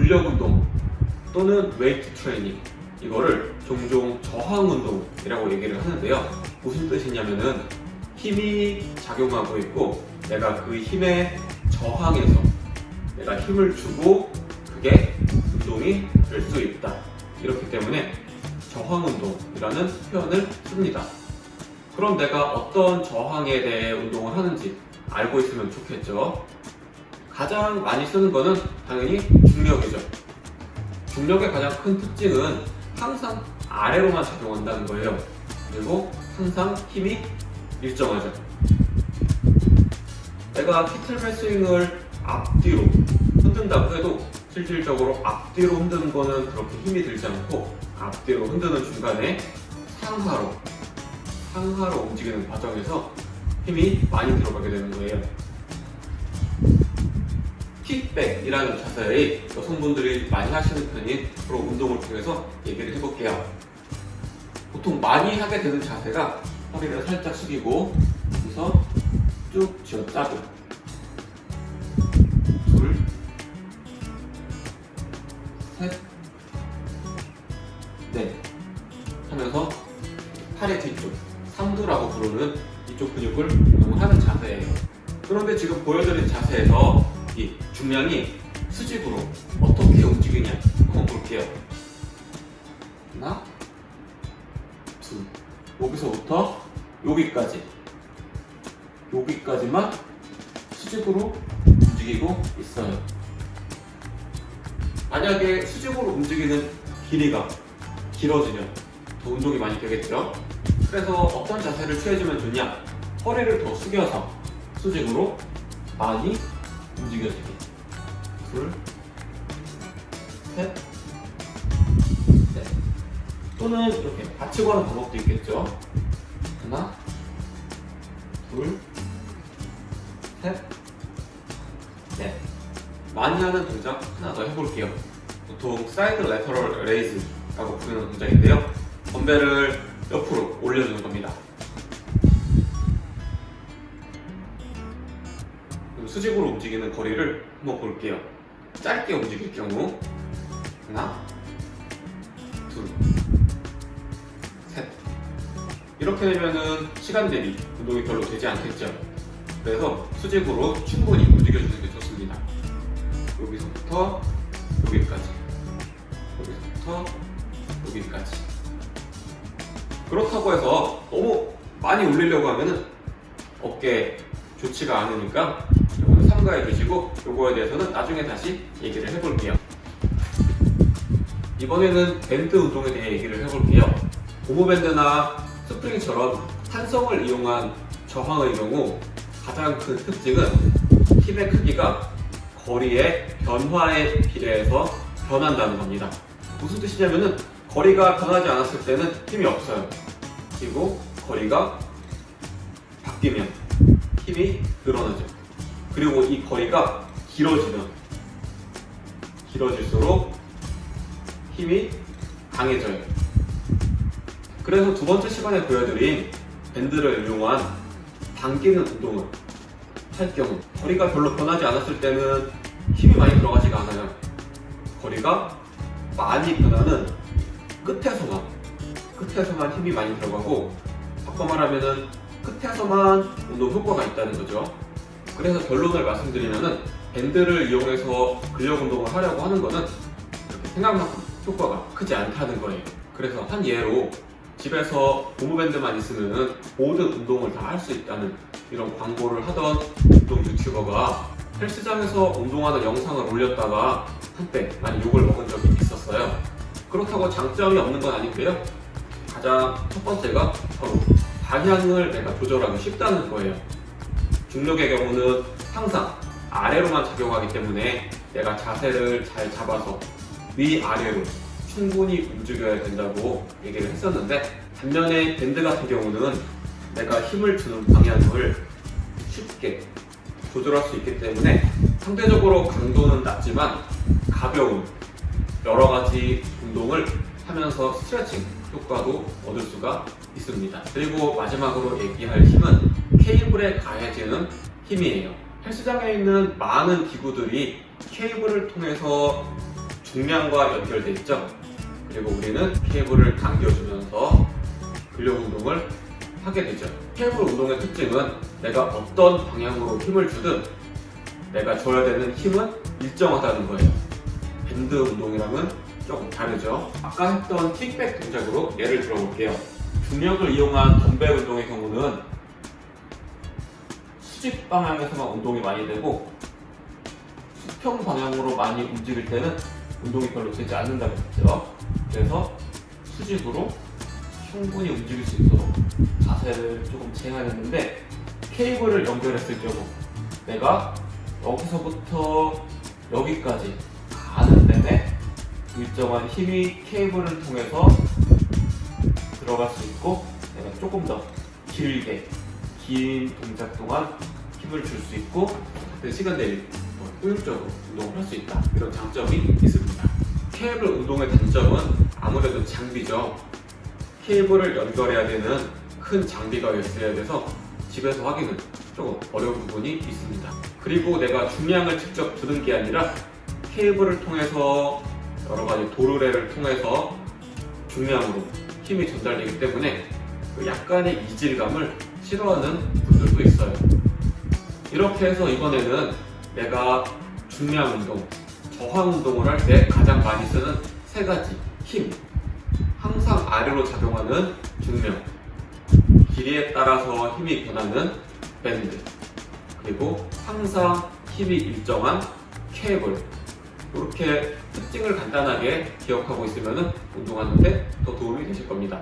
근력 운동 또는 웨이트 트레이닝 이거를 종종 저항 운동이라고 얘기를 하는데요. 무슨 뜻이냐면은 힘이 작용하고 있고 내가 그 힘에 저항해서 내가 힘을 주고 그게 운동이 될 수 있다. 이렇기 때문에 저항 운동이라는 표현을 씁니다. 그럼 내가 어떤 저항에 대해 운동을 하는지 알고 있으면 좋겠죠. 가장 많이 쓰는 거는 당연히 중력이죠. 중력의 가장 큰 특징은 항상 아래로만 작용한다는 거예요. 그리고 항상 힘이 일정하죠. 내가 키틀벨 스윙을 앞뒤로 흔든다고 해도 실질적으로 앞뒤로 흔드는 거는 그렇게 힘이 들지 않고 앞뒤로 흔드는 중간에 상하로 상하로 움직이는 과정에서 힘이 많이 들어가게 되는 거예요. 킥백이라는 자세의 여성분들이 많이 하시는 편인 프로 운동을 통해서 얘기를 해볼게요. 보통 많이 하게 되는 자세가 허리를 살짝 숙이고 여기서 쭉 쥐어짜고 둘, 셋, 넷 하면서 팔의 뒤쪽 삼두라고 부르는 이쪽 근육을 운동하는 자세예요. 그런데 지금 보여드린 자세에서 이 중량이 수직으로 어떻게 움직이냐 한번 볼게요. 하나, 둘, 여기서부터 여기까지, 여기까지만 수직으로 움직이고 있어요. 만약에 수직으로 움직이는 길이가 길어지면 더 운동이 많이 되겠죠? 그래서 어떤 자세를 취해주면 좋냐? 허리를 더 숙여서 수직으로 많이 움직여지게. 둘, 셋, 넷. 또는 이렇게 받치고 하는 방법도 있겠죠? 하나, 둘, 셋, 넷. 많이 하는 동작 하나 더 해볼게요. 보통 사이드 레터럴 레이즈라고 부르는 동작인데요. 덤벨을 옆으로 올려주는 겁니다. 수직으로 움직이는 거리를 한번 볼게요. 짧게 움직일 경우 하나, 둘, 셋. 이렇게 되면은 시간 대비 운동이 별로 되지 않겠죠. 그래서 수직으로 충분히 움직여주는 게 좋습니다. 여기서부터 여기까지, 여기서부터 여기까지. 그렇다고 해서 너무 많이 올리려고 하면은 어깨 좋지가 않으니까 삼가해 주시고 요거에 대해서는 나중에 다시 얘기를 해볼게요. 이번에는 밴드 운동에 대해 얘기를 해볼게요. 고무밴드나 스프링처럼 탄성을 이용한 저항의 경우 가장 큰 특징은 힘의 크기가 거리의 변화에 비례해서 변한다는 겁니다. 무슨 뜻이냐면은 거리가 변하지 않았을 때는 힘이 없어요. 그리고 거리가 바뀌면 힘이 늘어나죠. 그리고 이 거리가 길어지면 길어질수록 힘이 강해져요. 그래서 두 번째 시간에 보여드린 밴드를 이용한 당기는 운동을 할 경우 거리가 별로 변하지 않았을 때는 힘이 많이 들어가지가 않아요. 거리가 많이 변하는 끝에서만 끝에서만 힘이 많이 들어가고 바꿔 말하면은 끝에서만 운동 효과가 있다는 거죠. 그래서 결론을 말씀드리면은 밴드를 이용해서 근력 운동을 하려고 하는 거는 생각만큼 효과가 크지 않다는 거예요. 그래서 한 예로 집에서 고무밴드만 있으면 모든 운동을 다 할 수 있다는 이런 광고를 하던 운동 유튜버가 헬스장에서 운동하는 영상을 올렸다가 한때 많이 욕을 먹은 적이 있었어요. 그렇다고 장점이 없는 건 아니고요. 가장 첫 번째가 바로 방향을 내가 조절하기 쉽다는 거예요. 중력의 경우는 항상 아래로만 작용하기 때문에 내가 자세를 잘 잡아서 위아래로 충분히 움직여야 된다고 얘기를 했었는데 반면에 밴드 같은 경우는 내가 힘을 주는 방향을 쉽게 조절할 수 있기 때문에 상대적으로 강도는 낮지만 가벼운 여러 가지 운동을 하면서 스트레칭 효과도 얻을 수가 있습니다. 그리고 마지막으로 얘기할 힘은 케이블에 가해지는 힘이에요. 헬스장에 있는 많은 기구들이 케이블을 통해서 중량과 연결돼 있죠. 그리고 우리는 케이블을 당겨주면서 근력 운동을 하게 되죠. 케이블 운동의 특징은 내가 어떤 방향으로 힘을 주든 내가 줘야 되는 힘은 일정하다는 거예요. 밴드 운동이랑은 조금 다르죠. 아까 했던 킥백 동작으로 예를 들어볼게요. 중력을 이용한 덤벨 운동의 경우는 수직 방향에서만 운동이 많이 되고 수평 방향으로 많이 움직일 때는 운동이 별로 되지 않는다고 했죠. 그래서 수직으로 충분히 움직일 수 있도록 자세를 조금 제한했는데 케이블을 연결했을 경우 내가 여기서부터 여기까지 가는 데에 일정한 힘이 케이블을 통해서 들어갈 수 있고 내가 조금 더 길게 긴 동작 동안 힘을 줄 수 있고 같은 시간 내에 뭐 효율적으로 운동을 할 수 있다 이런 장점이 있습니다. 케이블 운동의 단점은 아무래도 장비죠. 케이블을 연결해야 되는 큰 장비가 있어야 돼서 집에서 하기는 조금 어려운 부분이 있습니다. 그리고 내가 중량을 직접 드는 게 아니라 케이블을 통해서 여러 가지 도르래를 통해서 중량으로 힘이 전달되기 때문에 그 약간의 이질감을 싫어하는 분들도 있어요. 이렇게 해서 이번에는 내가 중량 운동, 저항 운동을 할 때 가장 많이 쓰는 세 가지 힘. 항상 아래로 작용하는 중량. 길이에 따라서 힘이 변하는 밴드. 그리고 항상 힘이 일정한 케이블. 이렇게 특징을 간단하게 기억하고 있으면 운동하는데 더 도움이 되실 겁니다.